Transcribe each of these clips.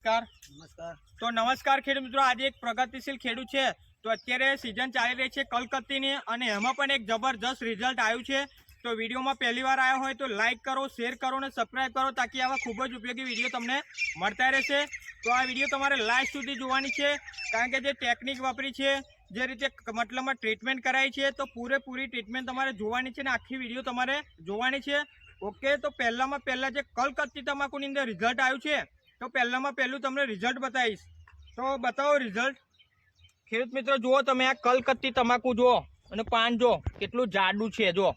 નમસ્કાર. નમસ્કાર. તો નમસ્કાર ખેડૂત મિત્રો આજે એક પ્રગતિશીલ ખેડૂત છે. તો અત્યારે સિઝન ચાલી રહી છે કલકત્તીની અને એમાં પણ એક જબરજસ્ત રિઝલ્ટ આવ્યું છે. તો વિડીયોમાં પહેલી વાર આવ્યા હોય તો લાઇક કરો શેર કરો અને સબસ્ક્રાઈબ કરો તાકી આવા ખૂબ જ ઉપયોગી વીડિયો તમને મળતા રહેશે. તો આ વીડિયો તમારે લાસ્ટ સુધી જોવાની છે. કારણ કે જે ટેકનિક વાપરી છે જે રીતે મતલબમાં ટ્રીટમેન્ટ કરાઈ છે તો પૂરેપૂરી ટ્રીટમેન્ટ તમારે જોવાની છે અને આખી વીડિયો તમારે જોવાની છે. ઓકે તો પહેલામાં પહેલાં જે કલકત્તી તમાકુની અંદર રિઝલ્ટ આવ્યું છે તો પહેલામાં પહેલું તમને રિઝલ્ટ બતાવીશ. તો બતાવો રિઝલ્ટ ખેડૂત મિત્રો, જુઓ તમે આ કલકત્તી તમાકુ જુઓ અને પાન જો કેટલું જાડું છે જો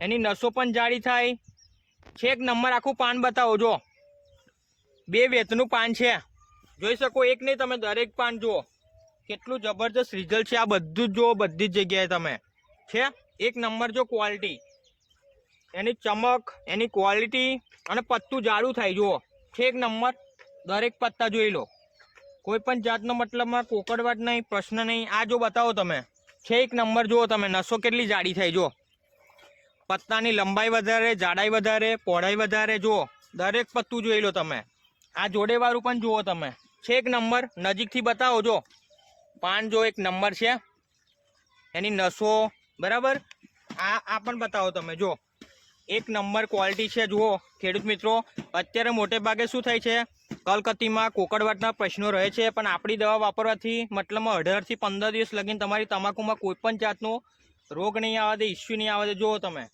એની નસો પણ જાડી થાય. છેક નંબર આખું પાન બતાવો જો બે વેતનું પાન છે. જોઈ શકો, એક નહીં, તમે દરેક પાન જુઓ. કેટલું જબરજસ્ત રિઝલ્ટ છે આ બધું જ જુઓ, બધી જ જગ્યાએ તમે. છે? એક નંબર જો ક્વોલિટી એની ચમક, એની ક્વોલિટી અને પત્તું જાડું થાય, જુઓ. એક નંબર, દરેક પત્તા જોઈ લો. કોઈ પણ જાતનો મતલબમાં કોકડવાટ નહીં, પ્રશ્ન નહીં. આ જો બતાવો તમે. છે એક નંબર જુઓ તમે. નસો કેટલી જાડી થાય જો પત્તાની લંબાઈ વધારે, જાડાઈ વધારે, પહોળાઈ વધારે, જુઓ. દરેક પત્તું જોઈ લો તમે. આ જોડેવાળું પણ જુઓ તમે. છે એક નંબર નજીકથી બતાવો જો પાન જો એક નંબર છે. એની નસો, બરાબર? આ આ પણ બતાવો તમે જો એક નંબર ક્વોલિટી છે. જુઓ, ખેડૂત મિત્રો, અત્યારે મોટે ભાગે શું થાય છે? કલકત્તીમાં કોકડવાટના પ્રશ્નો રહે છે, પણ આપણી દવા વાપરવાથી મતલબમાં અઢારથી પંદર દિવસ લગીને તમારી તમાકુમાં કોઈ પણ જાતનો રોગ નહીં આવે દે ઇસ્યુ નહીં આવે. જુઓ તમે.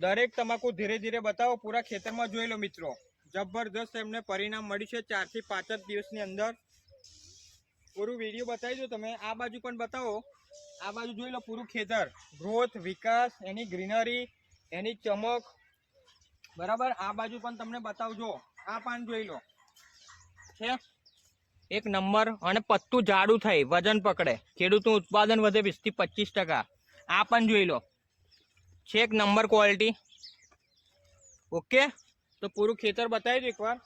દરેક તમાકુ ધીરે ધીરે બતાવો, પૂરા ખેતરમાં જોઈ લો મિત્રો. જબરદસ્ત એમને પરિણામ મળ્યું છે. ચારથી પાંચ જ દિવસની અંદર. પૂરું વીડિયો બતાવી દો તમે. આ બાજુ પણ બતાવો. આ બાજુ જોઈ લો, પૂરું ખેતર. ગ્રોથ વિકાસ, એની ગ્રીનરી એની ચમક, બરાબર? આ બાજુ પણ તમને બતાવજો. આ પાન જોઈ લો. છે? એક નંબર અને પત્તું જાડું થાય વજન પકડે. ખેડૂતનું ઉત્પાદન વધે વીસથી પચીસ ટકા. આ પણ જોઈ લો. છે એક નંબર ક્વોલિટી. ઓકે? તો પૂરું ખેતર બતાવી દો એકવાર.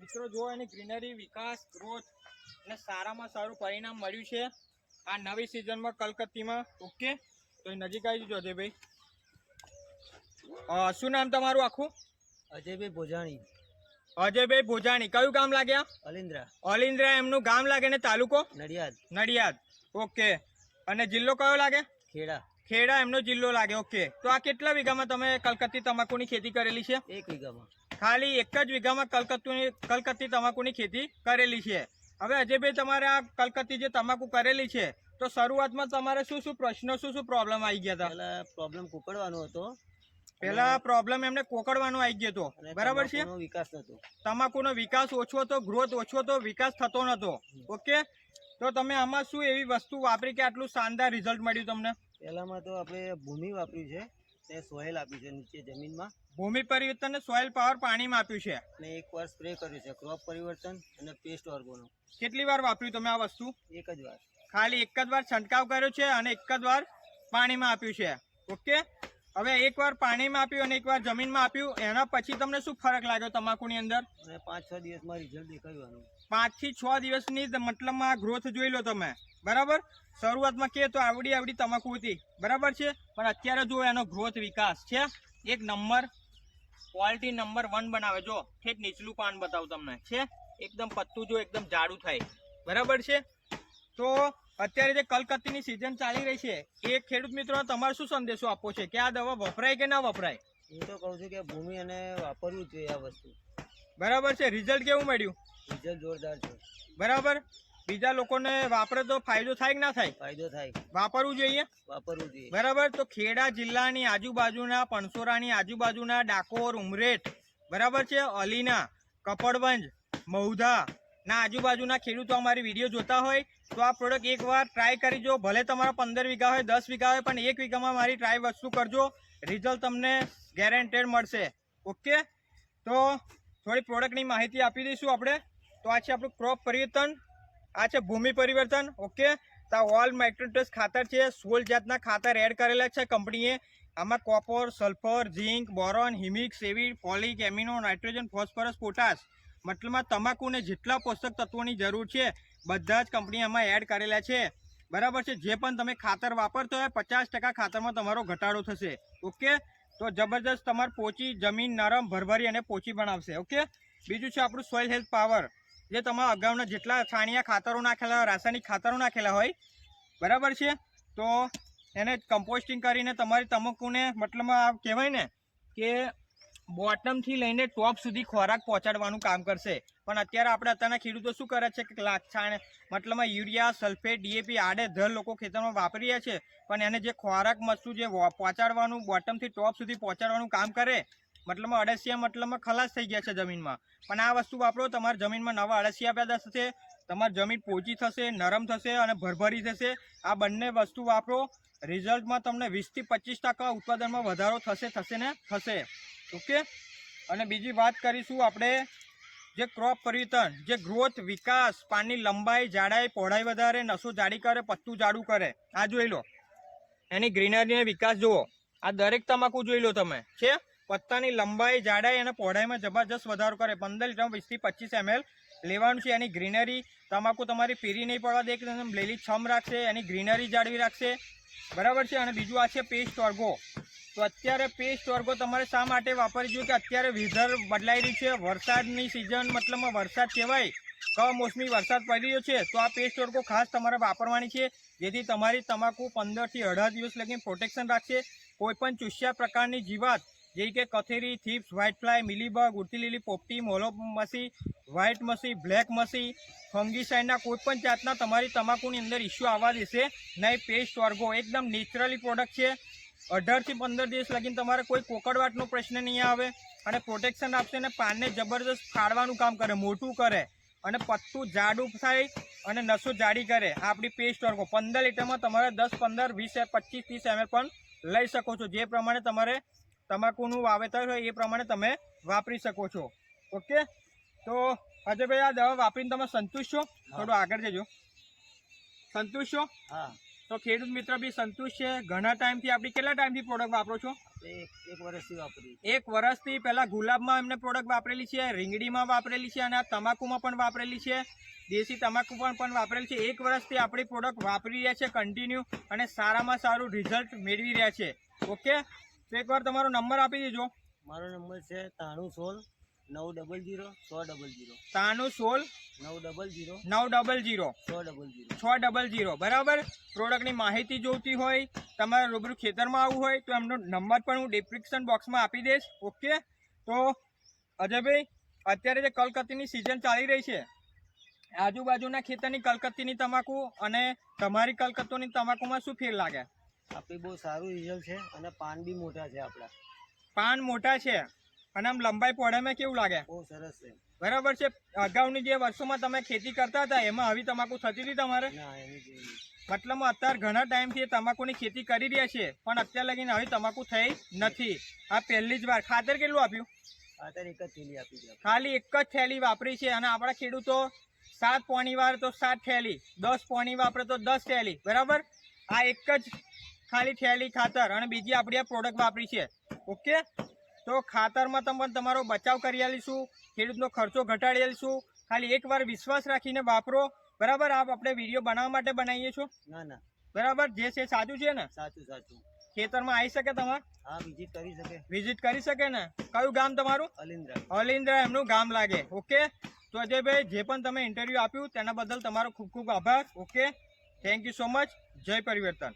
મિત્રો, જો એની ગ્રીનરી, વિકાસ, ગ્રોથ અને સારામાં સારું પરિણામ મળ્યું છે. આ નવી સિઝનમાં કલકત્તીમાં. ઓકે? તો એ નજીક આવી જજો અજયભાઈ. શું નામ તમારું આખું? અજયભાઈ ભોજાણી. અજયભાઈ ભોજાણી. કયું ગામ લાગ્યા અલિન્દ્રા. અલિન્દ્રા એમનું ગામ લાગે ને તાલુકો? નડિયાદ. નડિયાદ. ઓકે. અને જિલ્લો કયો લાગે? ખેડા. ખેડા એમનો જિલ્લો લાગે. ઓકે. તો આ કેટલા વીઘામાં તમે કલકત્તી તમાકુની ખેતી કરેલી છે? એક વીઘામાં. ખાલી એક જ વીઘામાં કલકત્તુની કલકત્તી તમાકુની ખેતી કરેલી છે. હવે અજયભાઈ તમારે આ કલકત્તી જે તમાકુ કરેલી છે તો શરૂઆતમાં તમારે શું શું પ્રશ્નો શું શું પ્રોબ્લેમ આવી ગયા હતા? પ્રોબ્લેમ કુકડવાનો હતો. પહેલા પ્રોબ્લેમ એમને કોકડવાનો આવી ગયો હતો. બરાબર છે? વિકાસ તમાકુનો વિકાસ ઓછો હતો ગ્રોથ ઓછો હતો વિકાસ થતો નતો. ઓકે? તો તમે આમાં શું એવી વસ્તુ વાપરી કે આટલું શાનદાર રિઝલ્ટ મળ્યું તમને? પહેલામાં તો આપણે ભૂમિ વાપરી છે તે સોઇલ આપ્યું છે નીચે જમીનમાં. ભૂમિ પરિવર્તન સોઇલ પાવર પાણીમાં આપ્યું છે. અને એક વાર સ્પ્રે કર્યું છે ક્રોપ પરિવર્તન અને પેસ્ટ ઓર્ગોનો કેટલી વાર વાપર્યું તમે આ વસ્તુ? એક જ વાર. ખાલી એક જ વાર છંટકાવ કર્યો છે અને એક જ વાર પાણીમાં આપ્યું છે. ઓકે? હવે એક વાર પાણીમાં આપ્યું અને એક વાર જમીનમાં આપ્યું એના પછી તમને શું ફરક લાગ્યો તમાકુની અંદર? પાંચ છ દિવસમાં રિઝલ્ટ પાંચથી છ દિવસની મતલબમાં ગ્રોથ જોઈ લો તમે. બરાબર? શરૂઆતમાં કે તો આવડી આવડી તમાકુ હતી. બરાબર છે? પણ અત્યારે જો એનો ગ્રોથ વિકાસ છે. એક નંબર ક્વોલિટી નંબર વન બનાવે. જો ઠેક નીચલું પાન બતાવું તમને. છે? એકદમ પત્તું જો એકદમ જાડું થાય. બરાબર છે? તો અત્યારે જે કલકત્તીની સિઝન ચાલી રહી છે એ ખેડૂત મિત્રો તમારે શું સંદેશો આપવો છે? કે આ દવા વપરાય કે ના વપરાય? હું તો કહું છું કે ભૂમિ અને વાપરવું જોઈએ આ વસ્તુ. બરાબર છે. રિઝલ્ટ કેવું મળ્યું? રિઝલ્ટ જોરદાર છે. બરાબર? બીજા લોકોને વાપરે તો ફાયદો થાય કે ના થાય? ફાયદો થાય. વાપરવું જોઈએ? વાપરવું જોઈએ. બરાબર? તો ખેડા જિલ્લાની આજુબાજુના પણસોરાની આજુબાજુના ડાકોર ઉમરેઠ બરાબર છે અલીના કપડવંજ મૌધા ના, આજુબાજુના ખેડૂતો અમારી વીડિયો જોતા હોય તો આ પ્રોડક્ટ એકવાર ટ્રાય કરી જો. ભલે તમારા પંદર વીઘા હોય, દસ વીઘા હોય, પણ એક વીઘામાં મારી ટ્રાય વસ્તુ કરજો. રિઝલ્ટ તમને ગેરેન્ટેડ મળશે. ઓકે તો થોડી પ્રોડક્ટની માહિતી આપી દઈશું આપણે. તો આ છે આપણું ક્રોપ પરિવર્તન. આ છે ભૂમિ પરિવર્તન. ઓકે તો આ ઓલ માઇક્રોટ્રસ ખાતર છે. સોળ જાતના ખાતર એડ કરેલા છે કંપનીએ આમાં copper sulphur zinc boron humic સેવી folic amino nitrogen phosphorus potash મતલબમાં તમાકુને જેટલા પોષક તત્વોની જરૂર છે, બધા જ કંપની આમાં એડ કરેલા છે. બરાબર છે? જે પણ તમે ખાતર વાપરતો હોય, પચાસ ટકા ખાતરમાં તમારો ઘટાડો થશે. ઓકે? તો જબરજસ્ત તમારે પોચી, જમીન નરમ, ભરભરી અને પોચી બનાવશે. ઓકે? બીજું છે આપણું સોઇલ હેલ્થ પાવર જે તમારા અગાઉના જેટલા છાણિયા ખાતરો નાખેલા હોય, રાસાયણિક ખાતરો નાખેલા હોય, બરાબર છે? તો એને કમ્પોસ્ટિંગ કરીને તમારી તમાકુને મતલબમાં કહેવાય ને કે બોટમથી લઈને ટોપ સુધી ખોરાક પહોંચાડવાનું કામ કરશે. પણ અત્યારે આપણે અત્યારના ખેડૂતો શું કરે છે કે લાખ છાણ મતલબમાં યુરિયા, સલ્ફેટ ડીએપી આડે ધર લોકો ખેતરમાં વાપરી રહ્યા છે. પણ એને જે ખોરાક મસ્તું જે પહોંચાડવાનું, બોટમથી ટોપ સુધી પહોંચાડવાનું કામ કરે મતલબમાં અળસિયા મતલબમાં ખલાસ થઈ ગયા છે જમીનમાં. પણ આ વસ્તુ વાપરો, તમારી જમીનમાં નવા અળસિયા પેદા થશે તમારી જમીન પોચી થશે, નરમ થશે અને ભરભરી થશે. આ બંને વસ્તુ વાપરો. રિઝલ્ટમાં તમને વીસથી પચીસ ટકા ઉત્પાદનમાં વધારો થશે થશે ને? થશે. ઓકે? અને બીજી વાત કરીશું આપણે જે ક્રોપ પરિવર્તન, જે ગ્રોથ વિકાસ, પાનની લંબાઈ, જાડાઈ, પહોળાઈ વધારે, નસો જાડી કરે, પત્તું જાડું કરે. આ જોઈ લો. એની ગ્રીનરીનો વિકાસ જુઓ. આ દરેક તમાકુ જોઈ લો તમે. છે? પત્તાની લંબાઈ, જાડાઈ અને પહોળાઈમાં જબરજસ્ત વધારો કરે. પંદર લીટર વીસથી પચીસ એમએલ લેવાનું છે. એની ગ્રીનરી, તમાકુ તમારી પીરી નહીં પડવા દે કે લીલી છમ રાખશે, એની ગ્રીનરી જાળવી રાખશે. બરાબર છે? અને બીજું આ છે પેસ્ટ ઓર્ગો. તો અત્યારે પેસ્ટ વર્ગો તમારે શા માટે વાપરી જોઈએ? કે અત્યારે વેધર બદલાઈ રહ્યું છે. વરસાદની સિઝન મતલબમાં વરસાદ કહેવાય. કમોસમી વરસાદ પડી રહ્યો છે. તો આ પેસ્ટ વર્ગો ખાસ તમારે વાપરવાની છે. જેથી તમારી તમાકુ પંદરથી અઢાર દિવસ લગી પ્રોટેક્શન રાખશે. કોઈપણ ચૂસ્યા પ્રકારની જીવાત જેવી કે કથેરી થીપ્સ વ્હાઇટ ફ્લાય મિલીબગ, ઉડતી લીલી પોપટી મોલો મસી વ્હાઇટ મસી બ્લેક મસી ફંગીસાઇડના કોઈપણ જાતના તમારી તમાકુની અંદર ઇસ્યુ આવવા દેશે. નહીં પેસ્ટ વર્ગો એકદમ નેચરલી પ્રોડક્ટ છે. અઢારથી પંદર દિવસ લગીને તમારે કોઈ કોકડવાટનો પ્રશ્ન નહીં આવે. અને પ્રોટેક્શન આપશે અને પાનને જબરદસ્ત ફાડવાનું કામ કરે, મોટું કરે. અને પત્તું જાડું થાય અને નસો જાડી કરે. આપણી પેસ્ટ વર્ગો પંદર લીટરમાં તમારે દસ, પંદર, વીસ, પચીસ, ત્રીસ એમએલ પણ લઈ શકો છો. જે પ્રમાણે તમારે તમાકુનું વાવેતર હોય એ પ્રમાણે તમે વાપરી શકો છો. ઓકે? તો અજયભાઈ આ દવા વાપરીને તમે સંતુષ્ટ છો? થોડું આગળ જજો. સંતુષ્ટ છો? હા. તો ખેડૂત મિત્ર બી સંતુષ્ટ છે. ઘણા ટાઈમથી આપણી કેટલા ટાઈમથી પ્રોડક્ટ વાપરો છો? એક વર્ષથી વાપરી એક વર્ષથી પહેલા ગુલાબમાં એમને પ્રોડક્ટ વાપરેલી છે રીંગડીમાં વાપરેલી છે અને આ તમાકુમાં પણ વાપરેલી છે. દેશી તમાકુ પણ પણ વાપરેલી છે. એક વર્ષથી આપણી પ્રોડક્ટ વાપરી રહ્યા છે કન્ટિન્યુ અને સારામાં સારું રિઝલ્ટ મેળવી રહ્યા છે. ઓકે? એકવાર તમારો નંબર આપી દેજો. મારો નંબર છે ત્રાણું સોળ નવ ડબલ જીરો છ ડબલ જીરો તાણુ સોળ નવ ડબલ જીરો નવ ડબલ જીરો છ ડબલ જીરો છ ડબલ જીરો બરાબર? પ્રોડક્ટની માહિતી જોઈતી હોય તમારે રૂબરૂ ખેતરમાં આવવું હોય તો એમનો નંબર પણ હું ડિસ્ક્રિપ્શન બોક્સમાં આપી દઈશ. ઓકે? તો અજયભાઈ અત્યારે જે કલકત્તીની સિઝન ચાલી રહી છે આજુબાજુના ખેતરની કલકત્તીની તમાકુ અને તમારી કલકત્તોની તમાકુમાં શું ફેર લાગે? આપણી બહુ સારું રિઝલ્ટ છે અને પાન બી મોટા છે આપણા. પાન મોટા છે. અને આમ લંબાઈ પોડામાં કેવું લાગે? બહુ સરસ છે. બરાબર છે. અગાઉની જે વર્ષોમાં તમે ખેતી કરતા હતા એમાં આવી તમાકુ થતી હતી તમારે. મતલબ અત્યારે ઘણા ટાઈમથી તમાકુની ખેતી કરી રહ્યા છે પણ અત્યારે લગીને આવી તમાકુ થઈ નથી. આ પહેલી જ વાર. ખાતર કેટલું આપ્યું? ખાતર એક જ થેલી આપી છે ખાલી એક જ થેલી વાપરી છે અને આપણા ખેડૂતો સાત પોણી વાર તો સાત થેલી દસ પોણી વાપરે તો દસ થેલી. બરાબર? આ એક જ ખાલી થેલી ખાતર અને બીજી આપણી આ પ્રોડક્ટ વાપરી છે. ઓકે તો ખાતરમાં તમે તમારો બચાવ કરી આવીશું ખેડૂતનો ખર્ચો ઘટાડી આવીશું ખાલી એકવાર વિશ્વાસ રાખીને વાપરો. બરાબર? આપ આપણે વીડિયો બનાવવા માટે બનાવીએ છો? ના ના. બરાબર? જે છે સાચું છે ને? સાચું સાચું. ખેતરમાં આવી શકે તમારે? હા વિઝિટ કરી શકે. વિઝિટ કરી શકે ને? કયું ગામ તમારું? અલિન્દ્રા અલિન્દ્રા એમનું ગામ લાગે. ઓકે તો અજયભાઈ જે પણ તમે ઇન્ટરવ્યૂ આપ્યું તેના બદલ તમારો ખૂબ ખૂબ આભાર. Okay thank you so much જય પરિવર્તન.